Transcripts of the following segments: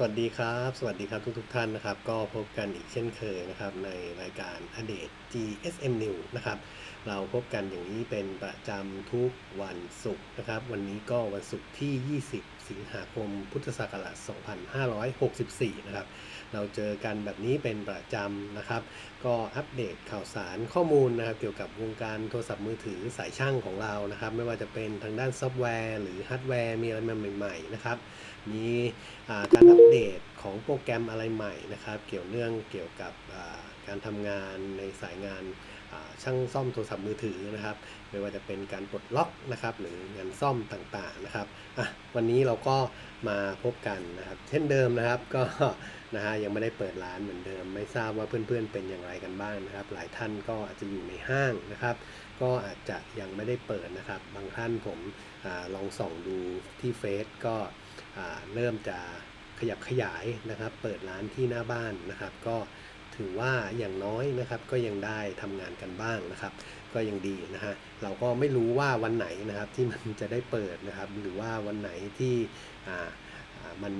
สวัสดีครับ สวัสดีครับทุกทุกท่านนะครับ ก็พบกันอีกเช่นเคยนะครับ ในรายการอเดต GSM News นะครับ เราพบกันอย่างนี้เป็นประจำทุกวันศุกร์นะครับ วันนี้ก็วันศุกร์ที่ 20 สิงหาคม พุทธศักราช 2564 นะครับ เราเจอกันแบบนี้เป็นประจำนะครับ ก็อัปเดตข่าวสารข้อมูลนะครับ เกี่ยวกับวงการโทรศัพท์มือถือสายช่างของเรานะครับ ไม่ว่าจะเป็นทางด้านซอฟต์แวร์ หรือฮาร์ดแวร์มีอะไรใหม่ๆนะครับ มีการอัปเดตของโปรแกรมอะไรใหม่นะครับ เกี่ยวเนื่องเกี่ยวกับการทำงานในสายงานช่างซ่อมโทรศัพท์มือถือนะครับ ไม่ว่าจะเป็นการปลดล็อกนะครับ หรืองานซ่อมต่างๆนะครับวันนี้เราก็มาพบกันนะครับ เช่นเดิมนะครับก็นะฮะยังไม่ได้เปิดร้านเหมือนเดิม ไม่ทราบว่าเพื่อนๆเป็นอย่างไรกันบ้างนะครับ หลายท่านก็อาจจะอยู่ในห้างนะครับ ก็อาจจะยังไม่ได้เปิดนะครับ บางท่านผมอลองส่องดูที่เฟซก็ เริ่มจะขยับขยายนะครับ เปิดร้านที่หน้าบ้านนะครับ ก็ถือว่าอย่างน้อยนะครับก็ยังได้ทำงานกันบ้างนะครับ ก็ยังดีนะฮะเราก็ไม่รู้ว่าวันไหนนะครับที่มันจะได้เปิดนะครับ หรือว่าวันไหนที่อ่า มัน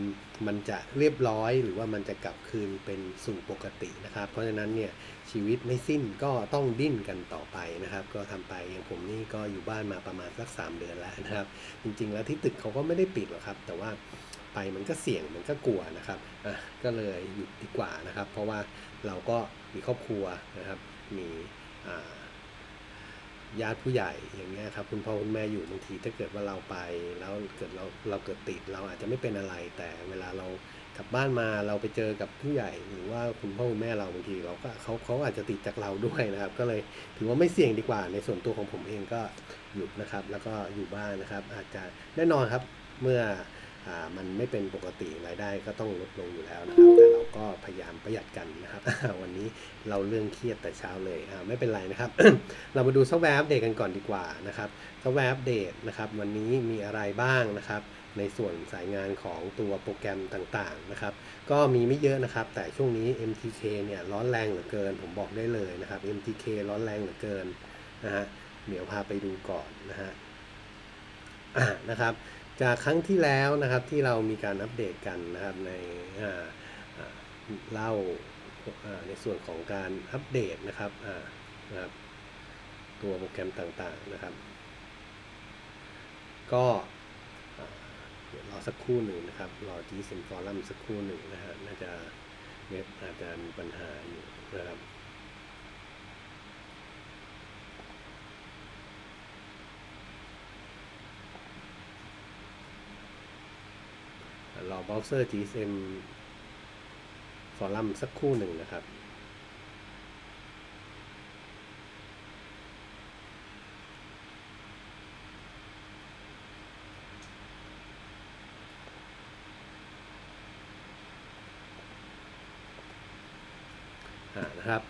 มันจะเรียบร้อยหรือว่ามันจะกลับคืนเป็นสู่ปกตินะครับ เพราะฉะนั้นเนี่ยชีวิตไม่สิ้นก็ต้องดิ้นกันต่อไปนะครับ ก็ทำไปอย่างผมนี่ก็อยู่บ้านมาประมาณสัก 3 เดือนแล้วนะครับ จริง ๆ แล้วที่ตึกเขาก็ไม่ได้ปิดหรอกครับ แต่ว่าไปมันก็เสี่ยงมันก็กลัวนะครับอะก็เลยหยุดดีกว่านะครับ เพราะว่าเราก็มีครอบครัวนะครับ มีอ่า ญาติผู้ใหญ่อย่างเงี้ยครับคุณพ่อคุณแม่อยู่บางทีถ้าเกิดว่าเราไป แล้วเกิดเราเราเกิดติดเราอาจจะไม่เป็นอะไร แต่เวลาเรากลับบ้านมาเราไปเจอกับผู้ใหญ่หรือว่าคุณพ่อคุณแม่เราบางทีเราก็เขาเขาอาจจะติดจากเราด้วยนะครับ ก็เลยถือว่าไม่เสี่ยงดีกว่า ในส่วนตัวของผมเองก็หยุดนะครับ แล้วก็อยู่บ้านนะครับ อาจจะแน่นอนครับเมื่อ มันไม่เป็นปกติรายได้ก็ต้องลดลงอยู่แล้วนะครับ แต่เราก็พยายามประหยัดกันนะครับ วันนี้เราเรื่องเครียดแต่เช้าเลยไม่เป็นไรนะครับ เรามาดูซอฟต์แวร์อัปเดตกันก่อนดีกว่านะครับซอฟต์แวร์อัปเดตนะครับวันนี้มีอะไรบ้างนะครับ ในส่วนสายงานของตัวโปรแกรมต่างๆนะครับ ก็มีไม่เยอะนะครับ แต่ช่วงนี้ MTK เนี่ยร้อนแรงเหลือเกิน ผมบอกได้เลยนะครับ MTK ร้อนแรงเหลือเกินนะฮะเดี๋ยวพาไปดูก่อนนะฮะนะครับ จากครั้งที่แล้วนะครับที่เรามีการอัปเดตกันนะครับในเล่าในส่วนของการอัปเดตนะครับนะครับ ตัวโปรแกรมต่างๆนะครับ ก็เดี๋ยวรอสักครู่หนึ่งนะครับ รอ g s m Forum สักครู่หนึ่งนะฮะน่าจะเว็บอาจจะมีปัญหาอยู่นะครับ รอเบราว์เซอร์ GSM Forum สักครู่หนึ่งนะครับอ่านะครับ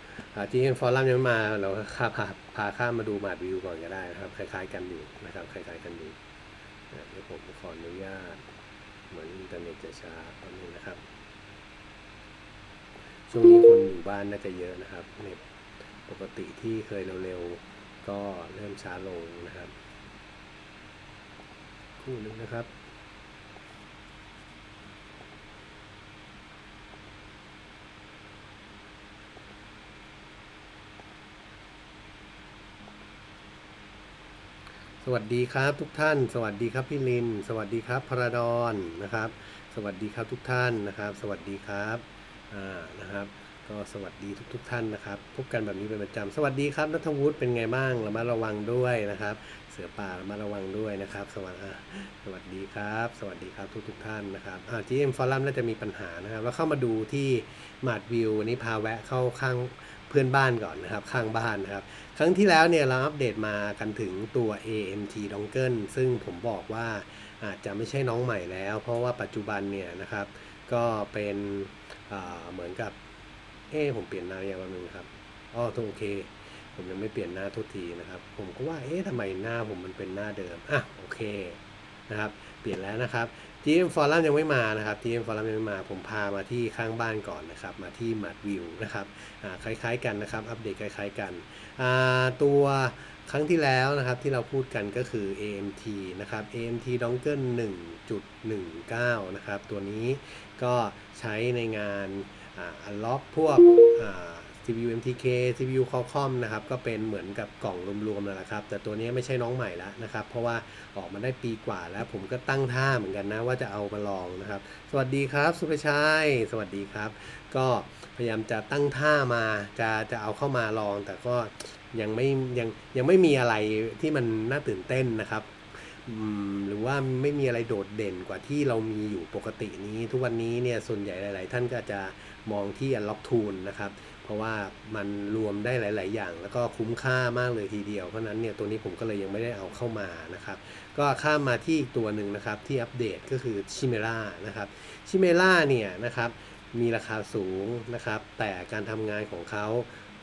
จีเอ็นฟอรัมยังไม่มาเราข้าพาพาข้ามมาดูมาดวิวก่อนก็ได้นะครับ คล้ายๆกันอยู่นะครับ คล้ายๆกันอยู่เดี๋ยวผมขออนุญาต เหมือนอินเทอร์เน็ตจะช้าตอนนึงนะครับ ช่วงนี้คนอยู่บ้านน่าจะเยอะนะครับเน็ตปกติที่เคยเร็วๆก็เริ่มช้าลงนะครับ คู่นึงนะครับ วัสดีครับทุกท่าน สวัสดีครับพี่ลิน สวัสดีครับพระดอนนะครับ สวัสดีครับทุกท่านนะครับ สวัสดีครับอ่านะครับ ก็สวัสดีทุกๆท่านนะครับพบกันแบบนี้เป็นประจำสวัสดีครับนัทวุฒิเป็นไงบ้างระมัดระวังด้วยนะครับ เสือป่าระมัดระวังด้วยนะครับ สวัสดีสวัสดีครับ สวัสดีครับทุกๆท่านนะครับอ่า GM Forum น่าจะมีปัญหานะครับ แล้วเข้ามาดูที่มาดวิววันนี้พาแวะเข้าข้าง เพื่อนบ้านก่อนนะครับ ข้างบ้านนะครับ ครั้งที่แล้วเนี่ยเราอัปเดตมากันถึงตัว AMT Dongle ซึ่งผมบอกว่าอาจจะไม่ใช่น้องใหม่แล้ว เพราะว่าปัจจุบันเนี่ยนะครับ ก็เป็นเหมือนกับเอ๊ผมเปลี่ยนหน้าอย่างนึงครับอ๋อโอเค ผมยังไม่เปลี่ยนหน้าทุกทีนะครับ ผมก็ว่าเอ๊ะทำไมหน้าผมมันเป็นหน้าเดิมอะโอเคนะครับ เปลี่ยนแล้วนะครับ GM Forum ยังไม่มานะครับ GM Forum ยังไม่มาผมพามาที่ข้างบ้านก่อนนะครับ มาที่มัดวิวนะครับอ่าคล้ายๆกันนะครับ อัปเดตคล้ายๆกันอ่าตัวครั้งที่แล้วนะครับที่เราพูดกันก็คือ AMT นะครับ AMT Dongle 1.19 นะครับ ตัวนี้ก็ใช้ในงานอ่า unlock พวกอ่า CPU MTK CPU Qualcomm นะครับก็เป็นเหมือนกับกล่องรวมๆนั่นแหละครับ แต่ตัวนี้ไม่ใช่น้องใหม่แล้วนะครับ เพราะว่าออกมาได้ปีกว่าแล้วผมก็ตั้งท่าเหมือนกันนะ ว่าจะเอามาลองนะครับ สวัสดีครับสุภชัยสวัสดีครับ ก็พยายามจะตั้งท่ามาจะจะเอาเข้ามาลอง แต่ก็ยังไม่ยังยังไม่มีอะไรที่มันน่าตื่นเต้นนะครับ หรือว่าไม่มีอะไรโดดเด่นกว่าที่เรามีอยู่ปกตินี้ ทุกวันนี้เนี่ยส่วนใหญ่หลาย ๆ ท่านก็จะมองที่ Unlock Tool นะครับเพราะว่ามันรวมได้หลาย ๆ อย่าง แล้วก็คุ้มค่ามากเลยทีเดียว เพราะนั้นเนี่ยตัวนี้ผมก็เลยยังไม่ได้เอาเข้ามานะครับก็ข้ามมาที่อีกตัวหนึ่งนะครับที่อัปเดตก็คือ Chimera นะครับ Chimera เนี่ยนะครับมีราคาสูงนะครับแต่การทำงานของเขา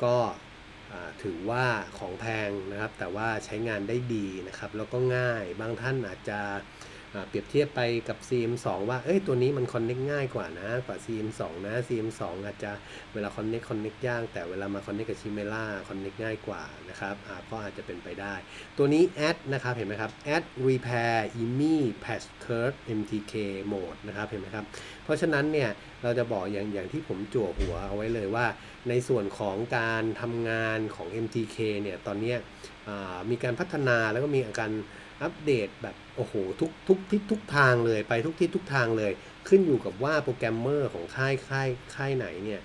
ก็ ถือว่าของแพงนะครับ แต่ว่าใช้งานได้ดีนะครับ แล้วก็ง่าย บางท่านอาจจะเปรียบเทียบไปกับ CM2 ว่า เอ้ย ตัวนี้มันคอนเน็กง่ายกว่านะ กว่า CM2 นะ CM2 อาจจะเวลาคอนเน็กคอนเน็กยาก แต่เวลามาคอนเน็กกับ Chimera คอนเน็กง่ายกว่านะครับก็อาจจะเป็นไปได้ ตัวนี้ add นะครับ เห็นไหมครับ add repair EMI patch curve MTK mode นะครับ เห็นไหมครับ เพราะฉะนั้นเนี่ยเราจะบอกอย่างอย่างที่ผมจั่วหัวเอาไว้เลยว่า ในส่วนของการทำงานของ MTK เนี่ยตอนนี้มีการพัฒนาแล้วก็มีการอัปเดตแบบโอ้โหทุกทุกทิศทุกทางเลยไปทุกทิศทุกทางเลย ขึ้นอยู่กับว่าโปรแกรมเมอร์ของค่ายค่ายค่ายไหนเนี่ย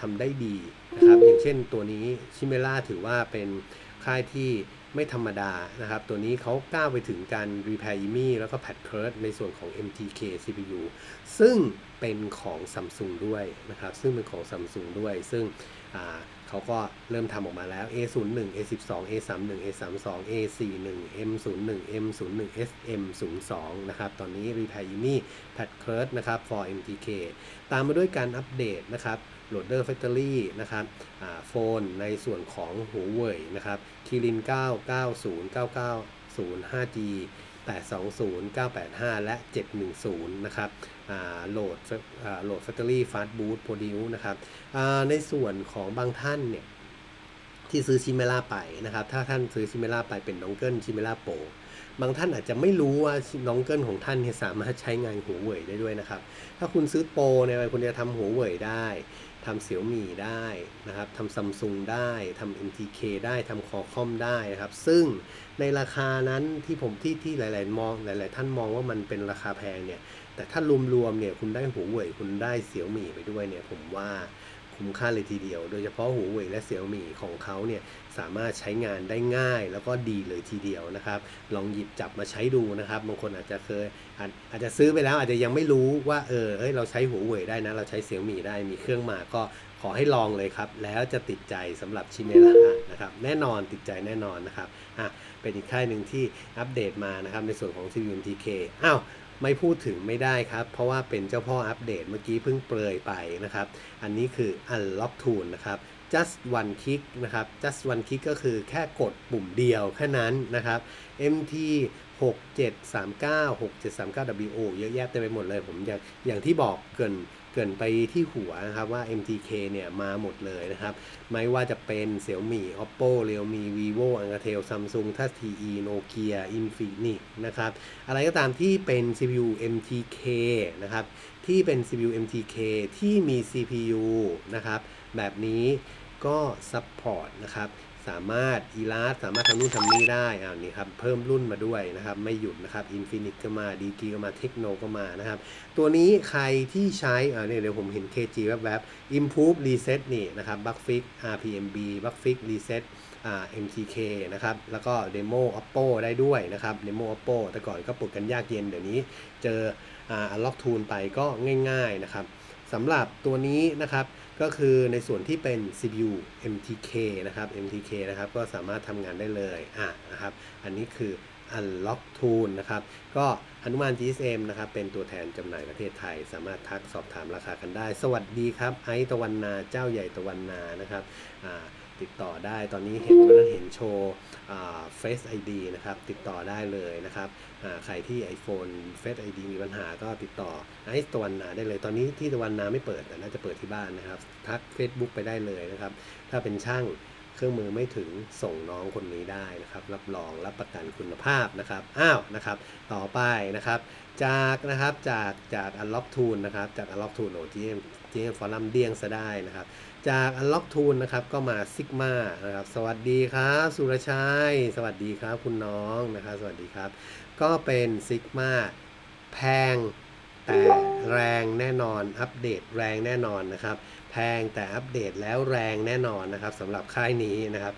ทำได้ดีนะครับอย่างเช่นตัวนี้ชิเมล่าถือว่าเป็นค่ายที่ ไม่ธรรมดานะครับ ตัวนี้เขาก้าวไปถึงการ repair EMI แล้วก็ patch curve ในส่วนของ MTK CPU ซึ่งเป็นของ Samsung ด้วยนะครับ ซึ่งเป็นของ Samsung ด้วย ซึ่ง เขาก็เริ่มทำออกมาแล้ว A01 A12 A31 A32 A41 M01 M01 SM02 นะครับ ตอนนี้ Repair EMI Patch Curve นะครับ for MTK ตามมาด้วยการอัปเดตนะครับ Loader Factory นะครับโฟนในส่วนของ Huawei นะครับ Kirin 990 990 5G 820 985 และ 710 นะครับโหลดโหลด Factory Fast Boot Produce นะครับในส่วนของบางท่านเนี่ยที่ซื้อชิเมล่าไปนะครับ ถ้าท่านซื้อชิเมล่าไปเป็นน้องเกิลชิเมล่าโปรบางท่านอาจจะไม่รู้ว่าน้องเกิลของท่านเนี่ยสามารถใช้งานหัวเว่ยได้ด้วยนะครับ ถ้าคุณซื้อโปรเนี่ยคุณจะทำหัวเว่ยได้ ทำเสี่ยวมี่ได้นะครับทำซัมซุงได้ทำ MTK ได้ทำคอคอมได้นะครับ ซึ่งในราคานั้นที่ผมที่ที่หลาย ๆ มองหลาย ๆ ท่านมองว่ามันเป็นราคาแพงเนี่ย แต่ถ้ารวม ๆ เนี่ยคุณได้หัวเว่ยคุณได้เสี่ยวมี่ไปด้วยเนี่ย ผมว่า คุ้มค่าเลยทีเดียว โดยเฉพาะหัวเว่ยและเสี่ยวมี่ของเขาเนี่ยสามารถใช้งานได้ง่ายแล้วก็ดีเลยทีเดียวนะครับ ลองหยิบจับมาใช้ดูนะครับ บางคนอาจจะเคยอาจอาจจะซื้อไปแล้วอาจจะยังไม่รู้ว่าเออเอ้ยเราใช้หัวเว่ยได้นะ เราใช้เสี่ยวมี่ได้มีเครื่องมาก็ขอให้ลองเลยครับ แล้วจะติดใจสำหรับชิเมล่านะครับ แน่นอนติดใจแน่นอนนะครับอะเป็นอีกค่ายหนึ่งที่อัปเดตมานะครับในส่วนของ CPU MTK อ้าว ไม่พูดถึงไม่ได้ครับ เพราะว่าเป็นเจ้าพ่ออัปเดตเมื่อกี้เพิ่งเปรยไปนะครับ อันนี้คือ Unlock Tool นะครับ just one click นะครับ just one click ก็คือแค่กดปุ่มเดียวแค่นั้นนะครับ MT 6739 6739 WO เยอะแยะเต็มไปหมดเลย ผมอย่างอย่างที่บอกเกิน เกินไปที่หัวนะครับว่า MTK เนี่ยมาหมดเลยนะครับ ไม่ว่าจะเป็น Xiaomi Oppo Realme Vivo Alcatel Samsung t o u c TE Nokia Infinix นะครับ อะไรก็ตามที่เป็น CPU MTK นะครับ ที่เป็น CPU MTK ที่มี CPU นะครับ แบบนี้ก็ซัพพอร์ตนะครับ สามารถอีลาสสามารถทำนู่นทำนี่ได้อ่านี่ครับเพิ่มรุ่นมาด้วยนะครับ ไม่หยุดนะครับ Infinix ก็มาดีกีก็มาเทคโนก็มานะครับ ตัวนี้ใครที่ใช้อ่าเนี่ยเดี๋ยวผมเห็น KG แวบๆ Improve Reset นี่นะครับ Bug Fix RPMB Bug Fix Reset อ่า MTK นะครับ แล้วก็ Demo Oppo ได้ด้วยนะครับ Demo Oppo แต่ก่อนก็ปลดกันยากเย็นเดี๋ยวนี้เจออ่า Unlock Tool ไปก็ง่าย ๆ นะครับสำหรับตัวนี้นะครับ ก็คือในส่วนที่เป็น CPU MTK นะครับ MTK นะครับ ก็สามารถทำงานได้เลยอะนะครับ อันนี้คือ Unlock Tool นะครับ ก็อนุมาน GSM นะครับ เป็นตัวแทนจำหน่ายประเทศไทย สามารถทักสอบถามราคากันได้ สวัสดีครับ ไอซ์ตะวันนา เจ้าใหญ่ตะวันนา นะครับอ่าติดต่อได้ ตอนนี้เห็นวันนั้นเห็นโชว์เฟซไอดีนะครับ ติดต่อได้เลยนะครับ ใครที่ iPhone Face ID มีปัญหาก็ติดต่อไอซ์ตะวันนาได้เลย ตอนนี้ที่ตะวันนาไม่เปิดแต่น่าจะเปิดที่บ้านนะครับ ทัก Facebook ไปได้เลยนะครับ ถ้าเป็นช่างเครื่องมือไม่ถึงส่งน้องคนนี้ได้นะครับ รับรองรับประกันคุณภาพนะครับ อ้าวนะครับ ต่อไปนะครับ จากนะครับจากจาก Unlock Tool นะครับ จาก Unlock Tool โอ้ที่ที่ฟอรัมเดียงซะได้นะครับ จาก Unlock Tool นะครับก็มา Sigma นะครับ สวัสดีครับ สุรชัย สวัสดีครับ คุณน้องนะครับ สวัสดีครับ ก็เป็น Sigma แพงแต่แรงแน่นอนอัปเดตแรงแน่นอนนะครับ แพงแต่อัปเดตแล้วแรงแน่นอนนะครับสำหรับค่ายนี้นะครับ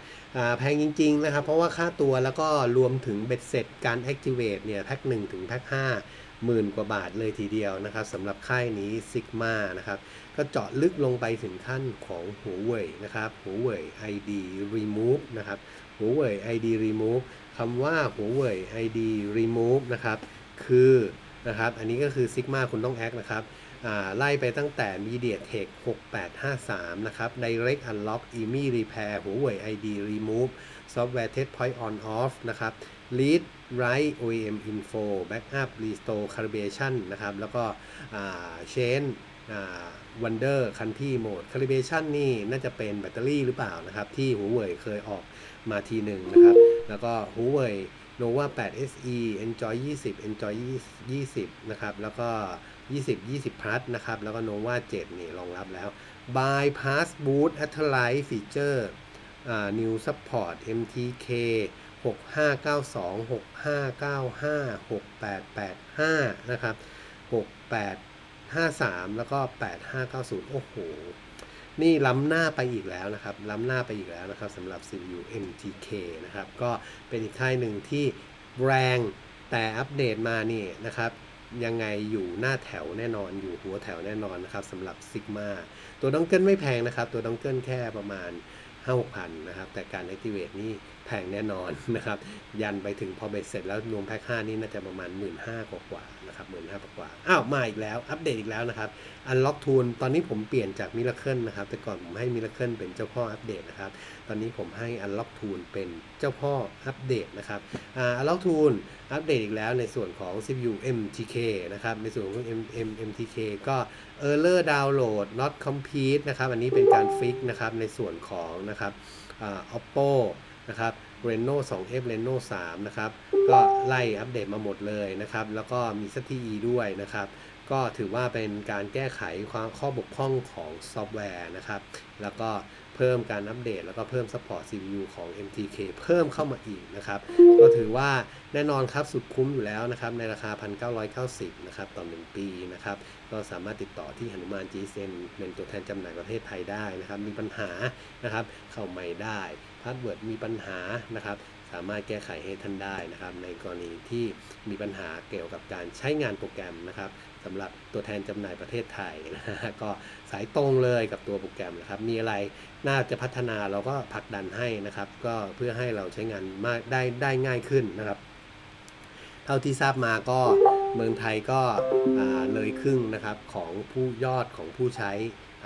แพงจริงๆนะครับ เพราะว่าค่าตัวแล้วก็รวมถึงเบ็ดเสร็จการ activate เนี่ยแพ็ค1ถึงแพ็ค5หมื่นกว่าบาทเลยทีเดียวนะครับสำหรับค่ายนี้ Sigma นะครับก็เจาะลึกลงไปถึงขั้นของหัวเว่ยนะครับหัวเว่ย ID remove นะครับหัวเว่ย ID remove คำว่าหัวเว่ย ID remove นะครับ คือนะครับ อันนี้ก็คือ Sigma คุณต้องแอคนะครับไล่ไปตั้งแต่ MediaTek 6853 นะครับ Direct Unlock EMI Repair หัวเว่ย ID Remove Software Test Point On Off นะครับ Lead Write OEM Info Backup Restore Calibration นะครับ แล้วก็ Change Wonder Country Mode Calibration นี่น่าจะเป็นแบตเตอรี่หรือเปล่านะครับ ที่หัวเว่ยเคยออกมาทีหนึ่งนะครับ แล้วก็หัวเว่ย Nova 8 SE Enjoy 20 Enjoy 20 นะครับ แล้วก็ 20 20 Plus นะครับ แล้วก็ Nova 7 นี่รองรับแล้ว Bypass Boot a t l i t e Feature New Support MTK 6592 6595 6885 นะครับ 6853 แล้วก็ 8590 โอ้โห นี่ล้ำหน้าไปอีกแล้วนะครับ ล้ำหน้าไปอีกแล้วนะครับสำหรับ CPU MTK นะครับ ก็เป็นอีกค่ายหนึ่งที่แรงแต่อัปเดตมานี่นะครับ ยังไงอยู่หน้าแถวแน่นอนอยู่หัวแถวแน่นอนนะครับสำหรับ Sigma ตัวดองเกิลไม่แพงนะครับ ตัวดองเกิลแค่ประมาณ 5 6พันนะครับ แต่การ Activate นี่ แพงแน่นอนนะครับ ยันไปถึงพอเบ็ดเสร็จแล้วรวมแพ็ค5นี่น่าจะประมาณ 1 5ื่นกว่ากว่านะครับหมื่นห้ากว่าอ้าว มาอีกแล้ว อัปเดตอีกแล้วนะครับ Unlock Tool ตอนนี้ผมเปลี่ยนจาก Miracle นะครับ แต่ก่อนผมให้ Miracle เป็นเจ้าพ่ออัปเดตนะครับ ตอนนี้ผมให้ Unlock Tool เป็นเจ้าพ่ออัปเดตนะครับอ่า Unlock Tool อัปเดตอีกแล้วในส่วนของ CPU MTK นะครับในส่วนของ M M MTK ก็ Error Download Not Complete นะครับ อันนี้เป็นการฟิกนะครับในส่วนของนะครับอ่า Oppo นะครับ Reno 2F Reno 3นะครับ ก็ไล่อัปเดตมาหมดเลยนะครับ แล้วก็มี ZTE ด้วยนะครับ ก็ถือว่าเป็นการแก้ไขความข้อบกพร่องของซอฟต์แวร์นะครับ แล้วก็เพิ่มการอัปเดต แล้วก็เพิ่ม support CPU ของ MTK เพิ่มเข้ามาอีกนะครับ ก็ถือว่าแน่นอนครับสุดคุ้มอยู่แล้วนะครับ ในราคา 1,990 นะครับต่อ 1 ปีนะครับ ก็สามารถติดต่อที่หนุมาน GSM เป็นตัวแทนจำหน่ายประเทศไทยได้นะครับ มีปัญหานะครับ เข้าไม่ได้ พาสเวิร์ดมีปัญหานะครับ สามารถแก้ไขให้ท่านได้นะครับ ในกรณีที่มีปัญหาเกี่ยวกับการใช้งานโปรแกรมนะครับสำหรับตัวแทนจำหน่ายประเทศไทยนะฮะก็สายตรงเลยกับตัวโปรแกรมนะครับ มีอะไรน่าจะพัฒนาเราก็ผลักดันให้นะครับ ก็เพื่อให้เราใช้งานมากได้ได้ง่ายขึ้นนะครับ เท่าที่ทราบมาก็เมืองไทยก็เลยครึ่งนะครับของผู้ยอดของผู้ใช้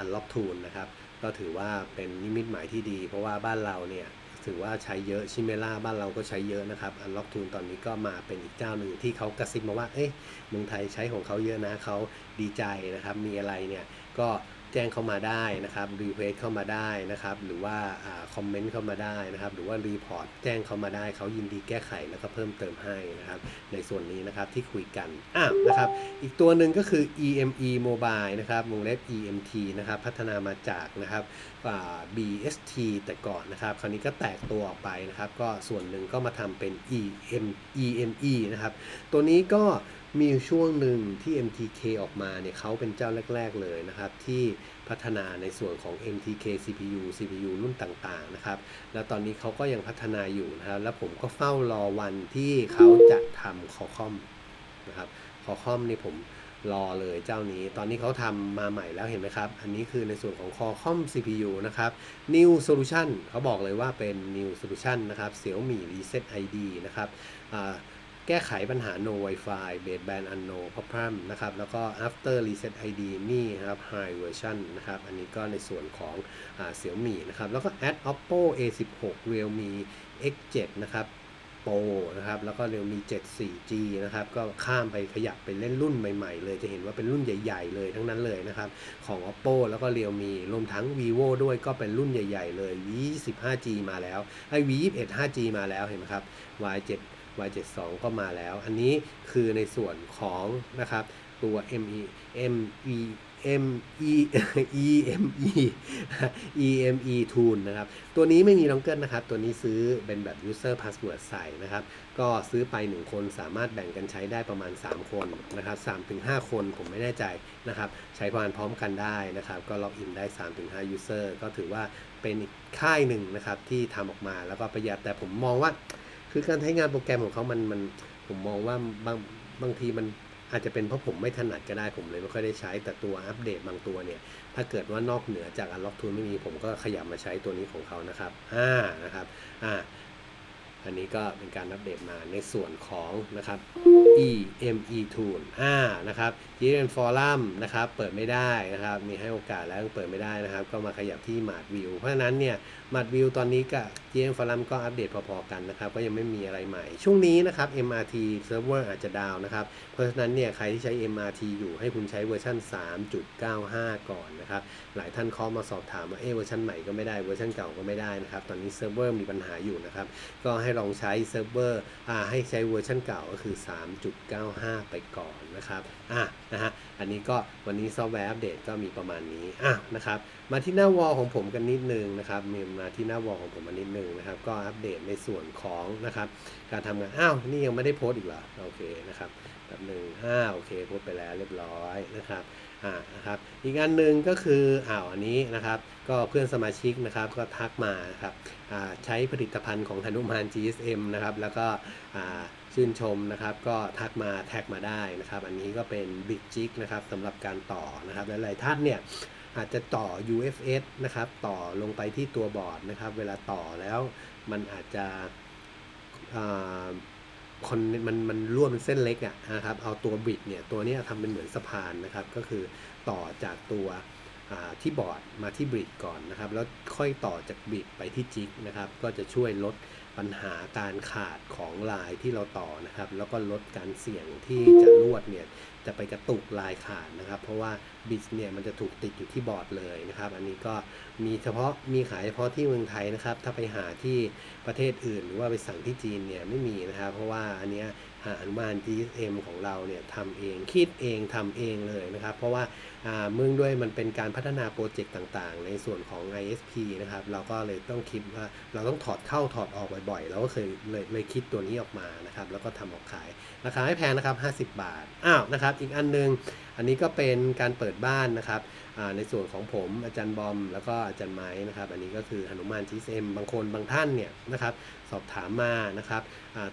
Unlock Tool นะครับ ก็ถือว่าเป็นนิมิตหมายที่ดี เพราะว่าบ้านเราเนี่ยถือว่าใช้เยอะชิเมล่าบ้านเราก็ใช้เยอะนะครับอันล็อกทูนตอนนี้ก็มาเป็นอีกเจ้าหนึ่งที่เขากระซิบมาว่าเอ๊ะเมืองไทยใช้ของเขาเยอะนะเขาดีใจนะครับ มีอะไรเนี่ยก็ แจ้งเข้ามาได้นะครับรีเควสเข้ามาได้นะครับ หรือว่าคอมเมนต์เข้ามาได้นะครับ หรือว่ารีพอร์ตแจ้งเข้ามาได้ เขายินดีแก้ไขแล้วก็เพิ่มเติมให้นะครับ ในส่วนนี้นะครับที่คุยกันอะนะครับ อีกตัวหนึ่งก็คือ EME Mobile นะครับวงเล็บ EMT นะครับพัฒนามาจากนะครับ BST แต่ก่อนนะครับ คราวนี้ก็แตกตัวออกไปนะครับ ก็ส่วนหนึ่งก็มาทำเป็น EM EME นะครับ ตัวนี้ก็ มีอยู่ช่วงหนึ่งที่ MTK ออกมาเนี่ยเขาเป็นเจ้าแรก ๆ เลยนะครับ ที่พัฒนาในส่วนของ MTK CPU CPU รุ่นต่างๆนะครับ แล้วตอนนี้เขาก็ยังพัฒนาอยู่นะครับแล้วผมก็เฝ้ารอวันที่เขาจะทำคอคอมนะครับคอคอมนี่ผมรอเลยเจ้านี้ ตอนนี้เขาทำมาใหม่แล้วเห็นไหมครับ อันนี้คือในส่วนของ Qualcomm CPU นะครับ New Solution เขาบอกเลยว่าเป็น New Solution นะครับ Xiaomi Reset ID นะครับอ่า แก้ไขปัญหา no wifi baseband unknown problem นะครับ แล้วก็ after reset id นี่ครับ high version นะครับ อันนี้ก็ในส่วนของเสี่ยวมี่นะครับ แล้วก็ add oppo a16 realme x7 นะครับ Pro นะครับ แล้วก็เร็วมี 7 4G นะครับ ก็ข้ามไปขยับไปเล่นรุ่นใหม่ๆ เลย จะเห็นว่าเป็นรุ่นใหญ่ ๆ เลยทั้งนั้นเลยนะครับ ของ Oppo แล้วก็เร็วมีรวมทั้ง vivo ด้วยก็เป็นรุ่นใหญ่ ๆ เลย v15g มาแล้ว ไอ V21 5G มาแล้วเห็นไหมครับ Y7 Y72 ก็มาแล้ว อันนี้คือในส่วนของนะครับตัว ME ME ME EME EME tool นะครับ ตัวนี้ไม่มีลองเกิลนะครับ ตัวนี้ซื้อเป็นแบบ user password ใส่นะครับ ก็ซื้อไป 1 คนสามารถแบ่งกันใช้ได้ประมาณ 3 คนนะครับ3-5 คนผมไม่แน่ใจนะครับ ใช้ประมาณพร้อมกันได้นะครับ ก็ล็อกอินได้ 3-5 user ก็ถือว่าเป็นค่ายหนึ่งนะครับที่ทำออกมาแล้วก็ประหยัดแต่ผมมองว่า คือการใช้งานโปรแกรมของเขามันมันผมมองว่าบางบางทีมันอาจจะเป็นเพราะผมไม่ถนัดก็ได้ผมเลยไม่ค่อยได้ใช้แต่ตัวอัปเดตบางตัวเนี่ย ถ้าเกิดว่านอกเหนือจาก Unlock Tool ไม่มีผมก็ขยับมาใช้ตัวนี้ของเขานะครับอ่านะครับอ่าอันนี้ก็เป็นการอัปเดตมาในส่วนของนะครับ EME Tool อ่านะครับ GM Forum นะครับ เปิดไม่ได้นะครับ มีให้โอกาสแล้วเปิดไม่ได้นะครับ ก็มาขยับที่ Mart View เพราะฉะนั้นเนี่ย Mart View ตอนนี้กับ GM Forum ก็อัปเดตพอๆกันนะครับ ก็ยังไม่มีอะไรใหม่ ช่วงนี้นะครับ MRT Server อาจจะดาวนะครับ เพราะฉะนั้นเนี่ยใครที่ใช้ MRT อยู่ให้คุณใช้เวอร์ชัน3.95 ก่อนนะครับ หลายท่านคอมาสอบถามว่าเอเวอร์ชันใหม่ก็ไม่ได้เวอร์ชันเก่าก็ไม่ได้นะครับ ตอนนี้เซิร์ฟเวอร์มีปัญหาอยู่นะครับ ก็ให้ลองใช้เซิร์ฟเวอร์อ่าให้ใช้เวอร์ชันเก่าก็คือ 3.95 ไปก่อนนะครับอะนะฮะอันนี้ก็วันนี้ซอฟต์แวร์อัปเดตก็มีประมาณนี้อะนะครับมาที่หน้าวอลของผมกันนิดนึงนะครับมีมาที่หน้าวอลของผมมานิดนึงนะครับ ก็อัปเดตในส่วนของนะครับการทำงาน อ้าว นี่ยังไม่ได้โพสต์อีกเหรอ โอเคนะครับแบบหนึ่งอ่าโอเคโพสต์ไปแล้วเรียบร้อยนะครับอ่านะครับอีกอันหนึ่งก็คืออ้าวอันนี้นะครับ ก็เพื่อนสมาชิกนะครับก็ทักมานะครับอ่าใช้ผลิตภัณฑ์ของหนุมาน GSM นะครับ แล้วก็อ่าชื่นชมนะครับ ก็ทักมาแท็กมาได้นะครับ อันนี้ก็เป็น Big Jig นะครับสำหรับการต่อนะครับหลายๆท่านเนี่ย อาจจะต่อ UFS นะครับ ต่อลงไปที่ตัวบอร์ดนะครับ เวลาต่อแล้วมันอาจจะคนมันมันร่วมเป็นเส้นเล็กอะนะครับ เอาตัวบิดเนี่ยตัวนี้ทำเป็นเหมือนสะพานนะครับ ก็คือต่อจากตัวที่บอร์ดมาที่บิดก่อนนะครับ แล้วค่อยต่อจากบิดไปที่จิกนะครับ ก็จะช่วยลด ปัญหาการขาดของลายที่เราต่อนะครับ แล้วก็ลดการเสี่ยงที่จะลวดเนี่ยจะไปกระตุกลายขาดนะครับ เพราะว่าบิดเนี่ยมันจะถูกติดอยู่ที่บอร์ดเลยนะครับ อันนี้ก็มีเฉพาะมีขายเฉพาะที่เมืองไทยนะครับ ถ้าไปหาที่ประเทศอื่น หรือว่าไปสั่งที่จีนเนี่ยไม่มีนะครับ เพราะว่าอันเนี้ย อนุมาน GSM ของเราเนี่ยทำเองคิดเองทำเองเลยนะครับ เพราะว่าเมืองด้วยมันเป็นการพัฒนาโปรเจกต์ต่างๆ ในส่วนของ ISP นะครับ เราก็เลยต้องคิดว่าเราต้องถอดเข้าถอดออกบ่อยๆเราก็เคยเลยเลยคิดตัวนี้ออกมานะครับ แล้วก็ทำออกขายราคาไม่แพงนะครับ 50 บาทอ้าวนะครับ อีกอันหนึง อันนี้ก็เป็นการเปิดบ้านนะครับ ในส่วนของผมอาจารย์บอมแล้วก็อาจารย์ไม้นะครับอันนี้ก็คือหนุมานทีเอ็มบางคนบางท่านเนี่ยนะครับสอบถามมานะครับ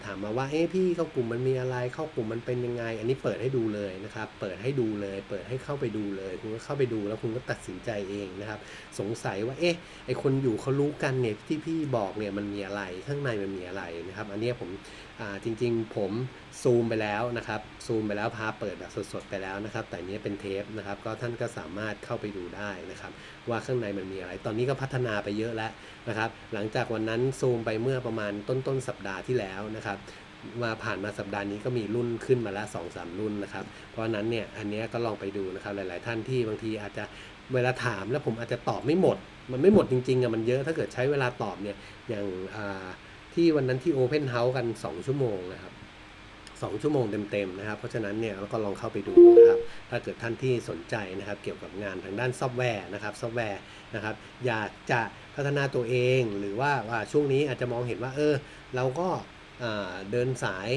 ถามมาว่าเอ๊ะพี่เข้ากลุ่มมันมีอะไรเข้ากลุ่มมันเป็นยังไง อันนี้เปิดให้ดูเลยนะครับเปิดให้ดูเลย เปิดให้เข้าไปดูเลย คุณก็เข้าไปดูแล้วคุณก็ตัดสินใจเองนะครับสงสัยว่าเอ๊ะไอคนอยู่เขารู้กันเนี่ยที่พี่บอกเนี่ยมันมีอะไรข้างในมันมีอะไรนะครับ อันนี้ผม จริงๆ ผมซูมไปแล้วนะครับ ซูมไปแล้วพาเปิดแบบสดๆไปแล้วนะครับ แต่นเนี้ยเป็นเทปนะครับ ก็ท่านก็สามารถเข้าไปดูได้นะครับ ว่าข้างในมันมีอะไร ตอนนี้ก็พัฒนาไปเยอะแล้วนะครับ หลังจากวันนั้นซูมไปเมื่อประมาณต้นต้นๆสัปดาห์ที่แล้วนะครับ มาผ่านมาสัปดาห์นี้ก็มีรุ่นขึ้นมาแล้วสองสามรุ่นนะครับ เพราะฉะนั้นเนี่ยอันเนี้ยก็ลองไปดูนะครับ หลาย ๆ ท่านที่บางทีอาจจะเวลาถามแล้วผมอาจจะตอบไม่หมด มันไม่หมดจริงๆอะมันเยอะถ้าเกิดใช้เวลาตอบเนี่ยอย่างอ่า ที่วันนั้นที่ Open House กัน 2 ชั่วโมงนะครับสองชั่วโมงเต็มๆนะครับ เพราะฉะนั้นเนี่ยเราก็ลองเข้าไปดูนะครับ ถ้าเกิดท่านที่สนใจนะครับ เกี่ยวกับงานทางด้านซอฟต์แวร์นะครับซอฟต์แวร์นะครับ อยากจะพัฒนาตัวเองหรือว่าว่าช่วงนี้อาจจะมองเห็นว่า เออ เราก็เดินสาย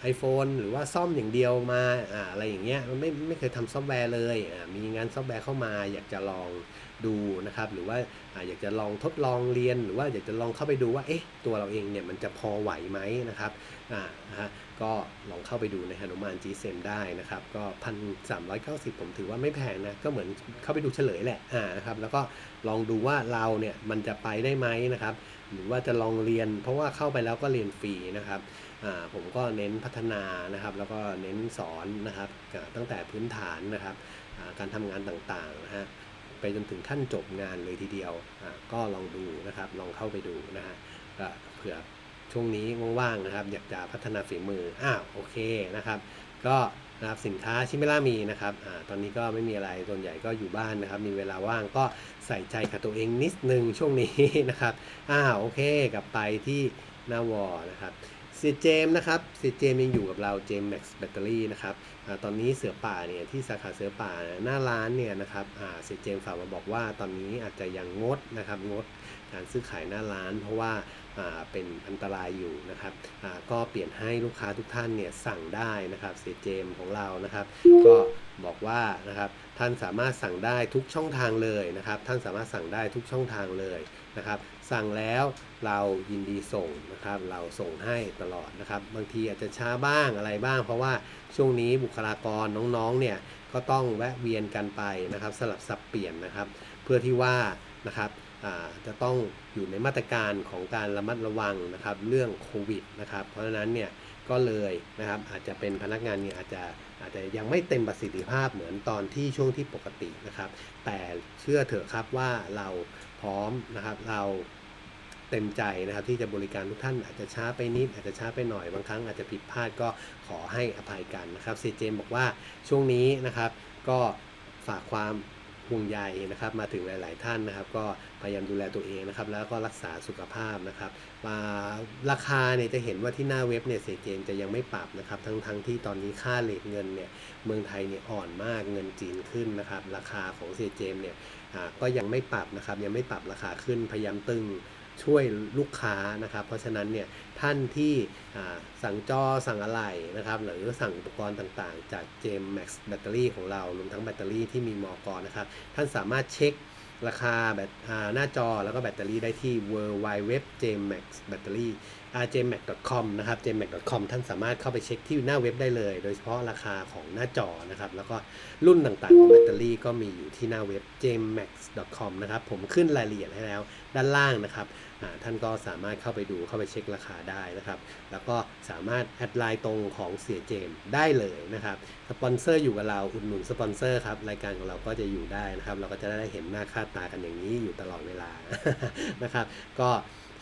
ไอโฟนหรือว่าซ่อมอย่างเดียวมาออะไรอย่างเงี้ยมันไม่ไม่เคยทำซอฟต์แวร์เลยมีงานซอฟต์แวร์เข้ามาอยากจะลอง ดูนะครับหรือว่าอยากจะลองทดลองเรียน หรือว่าอยากจะลองเข้าไปดูว่าเอ๊ะตัวเราเองเนี่ยมันจะพอไหวไหมนะครับอ่านะฮะก็ลองเข้าไปดูในหนุมาน G s e m ได้นะครับก็พันสามร้อยเก้าสิบผมถือว่าไม่แพงนะก็เหมือนเข้าไปดูเฉลยแหละอ่านะครับแล้วก็ลองดูว่าเราเนี่ยมันจะไปได้ไหมนะครับหรือว่าจะลองเรียน เพราะว่าเข้าไปแล้วก็เรียนฟรีนะครับอ่าผมก็เน้นพัฒนานะครับ แล้วก็เน้นสอนนะครับตั้งแต่พื้นฐานนะครับการทำงานต่างๆนะฮะ ไปจนถึงขั้นจบงานเลยทีเดียวอ่าก็ลองดูนะครับลองเข้าไปดูนะฮะก็เผื่อช่วงนี้ว่างๆนะครับ อยากจะพัฒนาฝีมืออ้าวโอเคนะครับ ก็นะครับสินค้าชิเมล่ามีนะครับอ่าตอนนี้ก็ไม่มีอะไรส่วนใหญ่ก็อยู่บ้านนะครับ มีเวลาว่างก็ใส่ใจกับตัวเองนิดนึงช่วงนี้นะครับอ้าวโอเค กลับไปที่หน้าวอนะครับ เสียเจมส์นะครับ เสียเจมส์ยังอยู่กับเราเจมแม็กซ์แบตเตอรี่นะครับอตอนนี้เสือป่าเนี่ยที่สาขาเสือป่าหน้าร้านเนี่ยนะครับเสียเจมส์ฝากมาบอกว่าตอนนี้อาจจะยังงดนะครับงดการซื้อขายหน้าร้านเพราะว่าเป็นอันตรายอยู่นะครับก็เปลี่ยนให้ลูกค้าทุกท่านเนี่ยสั่งได้นะครับเสียเจมส์ของเรานะครับ ก็บอกว่านะครับท่านสามารถสั่งได้ทุกช่องทางเลยนะครับ ท่านสามารถสั่งได้ทุกช่องทางเลยนะครับ สั่งแล้วเรายินดีส่งนะครับเราส่งให้ตลอดนะครับ บางทีอาจจะช้าบ้างอะไรบ้าง เพราะว่าช่วงนี้บุคลากรน้องๆเนี่ยก็ต้องแวะเวียนกันไปนะครับ สลับสับเปลี่ยนนะครับ เพื่อที่ว่านะครับจะต้องอยู่ในมาตรการของการระมัดระวังนะครับเรื่องโควิดนะครับ เพราะฉะนั้นเนี่ยก็เลยนะครับอาจจะเป็นพนักงานเนี่ยอาจจะอาจจะยังไม่เต็มประสิทธิภาพเหมือนตอนที่ช่วงที่ปกตินะครับ แต่เชื่อเถอะครับว่าเราพร้อมนะครับเรา เต็มใจนะครับที่จะบริการทุกท่านอาจจะช้าไปนิด อาจจะช้าไปหน่อยบางครั้งอาจจะผิดพลาดก็ขอให้อภัยกันนะครับเซเจมบอกว่าช่วงนี้นะครับ ก็ฝากความห่วงใยนะครับมาถึงหลาย ๆ ท่านนะครับ ก็พยายามดูแลตัวเองนะครับ แล้วก็รักษาสุขภาพนะครับมาราคาเนี่ยจะเห็นว่าที่หน้าเว็บเนี่ยเซเจมจะยังไม่ปรับนะครับ ทั้งทั้งที่ตอนนี้ค่าเลทเงินเนี่ยเมืองไทยเนี่ยอ่อนมากเงินจีนขึ้นนะครับ ราคาของเซเจมเนี่ยอ่าก็ยังไม่ปรับนะครับ ยังไม่ปรับราคาขึ้นพยายามตึง ช่วยลูกค้านะครับ เพราะฉะนั้นเนี่ยท่านที่สั่งจอสั่งอะไหล่นะครับหรือสั่งอุปกรณ์ต่างๆ จาก j m Max แบตเตอรี่ของเรารวมทั้งแบตเตอรี่ที่มีมอกรนะครับ ท่านสามารถเช็คราคาแบตหน้าจอแล้วก็แบตเตอรี่ได้ที่ w w w j m a x battery jmax.com นะครับ jmax.com ท่านสามารถเข้าไปเช็คที่หน้าเว็บได้เลย โดยเฉพาะราคาของหน้าจอนะครับ แล้วก็รุ่นต่างๆของแบตเตอรี่ก็มีอยู่ที่หน้าเว็บ jmax.com นะครับ ผมขึ้นรายละเอียดให้แล้วด้านล่างนะครับ ท่านก็สามารถเข้าไปดูเข้าไปเช็คราคาได้นะครับ แล้วก็สามารถแอดไลน์ตรงของเสียเจมได้เลยนะครับสปอนเซอร์อยู่กับเราอุดหนุนสปอนเซอร์ครับรายการของเราก็จะอยู่ได้นะครับ เราก็จะได้เห็นหน้าค่าตากันอย่างนี้อยู่ตลอดเวลานะครับ ก็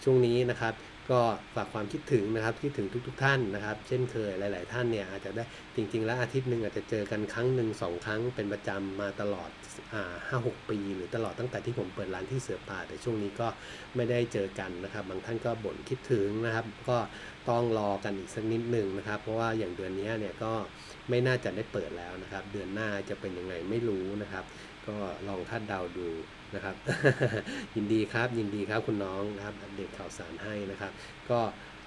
ช่วงนี้นะครับ ก็ฝากความคิดถึงนะครับคิดถึงทุก ๆ ท่านนะครับ เช่นเคยหลาย ๆ ท่านเนี่ยอาจจะได้จริง ๆ แล้วอาทิตย์หนึ่งอาจจะเจอกันครั้งหนึ่งสองครั้งเป็นประจำมาตลอดอ่าห้าหกปี หรือตลอดตั้งแต่ที่ผมเปิดร้านที่เสือป่า แต่ช่วงนี้ก็ไม่ได้เจอกันนะครับ บางท่านก็บ่นคิดถึงนะครับ ก็ต้องรอกันอีกสักนิดหนึ่งนะครับ เพราะว่าอย่างเดือนนี้เนี่ยก็ไม่น่าจะได้เปิดแล้วนะครับ เดือนหน้าจะเป็นยังไงไม่รู้นะครับ ก็ลองคาดเดาดู นะครับ ยินดีครับยินดีครับคุณน้องนะครับอัปเดตข่าวสารให้นะครับ ก็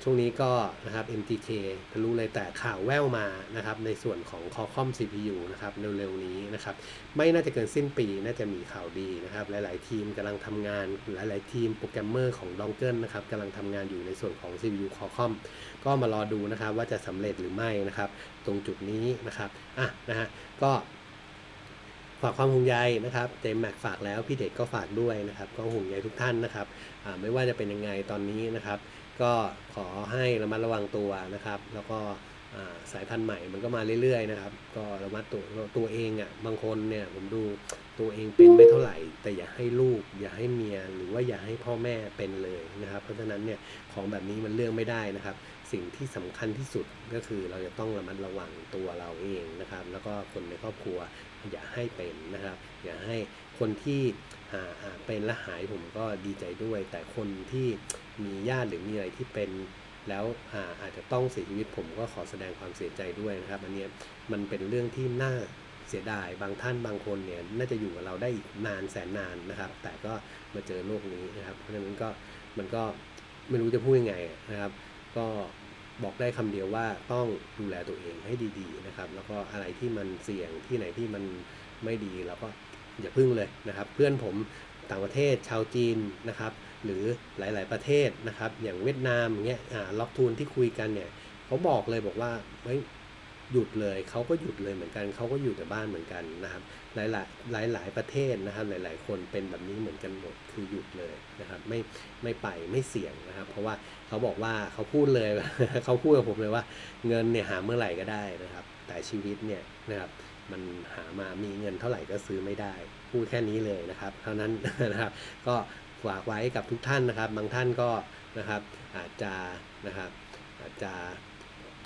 ช่วงนี้ก็นะครับ MTK ทะลุเลยแต่ข่าวแววมานะครับในส่วนของ Qualcomm CPU นะครับเร็วๆนี้นะครับไม่น่าจะเกินสิ้นปีน่าจะมีข่าวดีนะครับ หลายๆทีมกำลังทำงานหลายๆทีมโปรแกรมเมอร์ของดองเกิลนะครับกำลังทำงานอยู่ในส่วนของ CPU Qualcomm ก็มารอดูนะครับว่าจะสำเร็จหรือไม่นะครับ ตรงจุดนี้นะครับอะนะฮะก็ ฝากความห่วงใยนะครับเจมแม็กฝากแล้วพี่เด็กก็ฝากด้วยนะครับก็ห่วงใยทุกท่านนะครับไม่ว่าจะเป็นยังไงตอนนี้นะครับ ก็ขอให้ระมัดระวังตัวนะครับ แล้วก็สายพันธุ์ใหม่มันก็มาเรื่อยๆนะครับ ก็ระมัดตัวตัวเองอะ่ะบางคนเนี่ยผมดูตัวเองเป็นไม่เท่าไหร่ แต่อย่าให้ลูก อย่าให้เมียหรือว่าอย่าให้พ่อแม่เป็นเลยนะครับ เพราะฉะนั้นเนี่ยของแบบนี้มันเรื่องไม่ได้นะครับ สิ่งที่สำคัญที่สุดก็คือเราจะต้องระมัดระวังตัวเราเองนะครับ แล้วก็คนในครอบครัวอย่าให้เป็นนะครับ อย่าให้คนที่หาเป็นและหายผมก็ดีใจด้วย แต่คนที่มีญาติหรือมีอะไรที่เป็นแล้วอาอาจจะต้องเสียชีวิตผมก็ขอแสดงความเสียใจด้วยนะครับ อันนี้มันเป็นเรื่องที่น่าเสียดายบางท่านบางคนเนี่ยน่าจะอยู่กับเราได้อีกนานแสนนานนะครับ แต่ก็มาเจอโรคนี้นะครับ เพราะฉะนั้นก็มันก็ไม่รู้จะพูดยังไงนะครับ ก็ บอกได้คำเดียวว่าต้องดูแลตัวเองให้ดีๆนะครับ แล้วก็อะไรที่มันเสี่ยงที่ไหนที่มันไม่ดีเราก็อย่าพึ่งเลยนะครับ เพื่อนผมต่างประเทศชาวจีนนะครับ หรือหลายๆประเทศนะครับ อย่างเวียดนามอย่างเงี้ยล็อกทูนที่คุยกันเนี่ยเขาบอกเลยบอกว่าเฮ้ย หยุดเลยเขาก็หยุดเลยเหมือนกันเขาก็อยู่แต่บ้านเหมือนกันนะครับหลายหลายหลายประเทศนะครับ หลาย ๆ คนเป็นแบบนี้เหมือนกันหมดคือหยุดเลยนะครับ ไม่ไม่ไปไม่เสี่ยงนะครับ เพราะว่าเขาบอกว่าเขาพูดเลยเขาพูดกับผมเลยว่า เงินเนี่ยหาเมื่อไหร่ก็ได้นะครับ แต่ชีวิตเนี่ยนะครับมันหามามีเงินเท่าไหร่ก็ซื้อไม่ได้ พูดแค่นี้เลยนะครับ เท่านั้นนะครับ ก็ฝากไว้กับทุกท่านนะครับ บางท่านก็นะครับอาจจะนะครับอาจจะ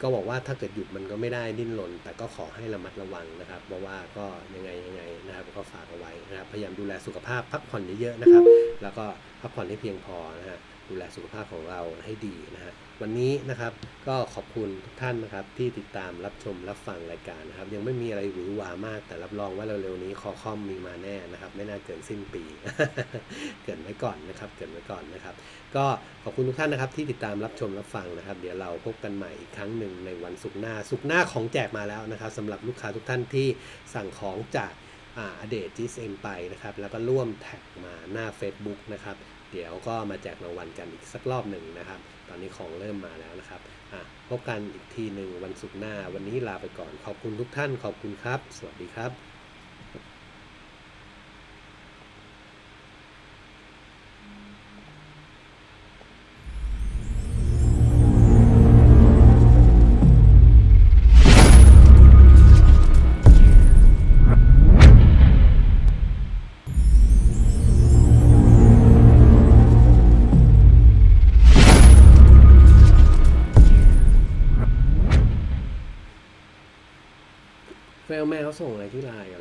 ก็บอกว่าถ้าเกิดหยุดมันก็ไม่ได้ดิ้นรนแต่ก็ขอให้ระมัดระวังนะครับเพราะว่าก็ยังไงยังไงนะครับก็ฝากเอาไว้นะครับพยายามดูแลสุขภาพพักผ่อนเยอะๆนะครับ แล้วก็ พักผ่อนให้เพียงพอนะฮะดูแลสุขภาพของเราให้ดีนะฮะวันนี้นะครับก็ขอบคุณทุกท่านนะครับที่ติดตามรับชมรับฟังรายการนะครับ ยังไม่มีอะไรหวือหวามาก แต่รับรองว่าเร็วๆนี้คอคอมมีมาแน่นะครับ ไม่น่าเกินสิ้นปี เกินไว้ก่อนนะครับ เกินไว้ก่อนนะครับ ก็ขอบคุณทุกท่านนะครับที่ติดตามรับชมรับฟังนะครับ เดี๋ยวเราพบกันใหม่อีกครั้งหนึ่งในวันศุกร์หน้าศุกร์หน้าของแจกมาแล้วนะครับสำหรับลูกค้าทุกท่านที่สั่งของจาก อ่าอเดต GSM ไปนะครับ แล้วก็ร่วมแท็กมาหน้า Facebook นะครับ เดี๋ยวก็มาแจกรางวัลกันอีกสักรอบหนึ่งนะครับ ตอนนี้ของเริ่มมาแล้วนะครับอะพบกันอีกทีหนึ่งวันศุกร์หน้า วันนี้ลาไปก่อน ขอบคุณทุกท่าน ขอบคุณครับ สวัสดีครับ ส่งอะไรที่ไลน์กันลูก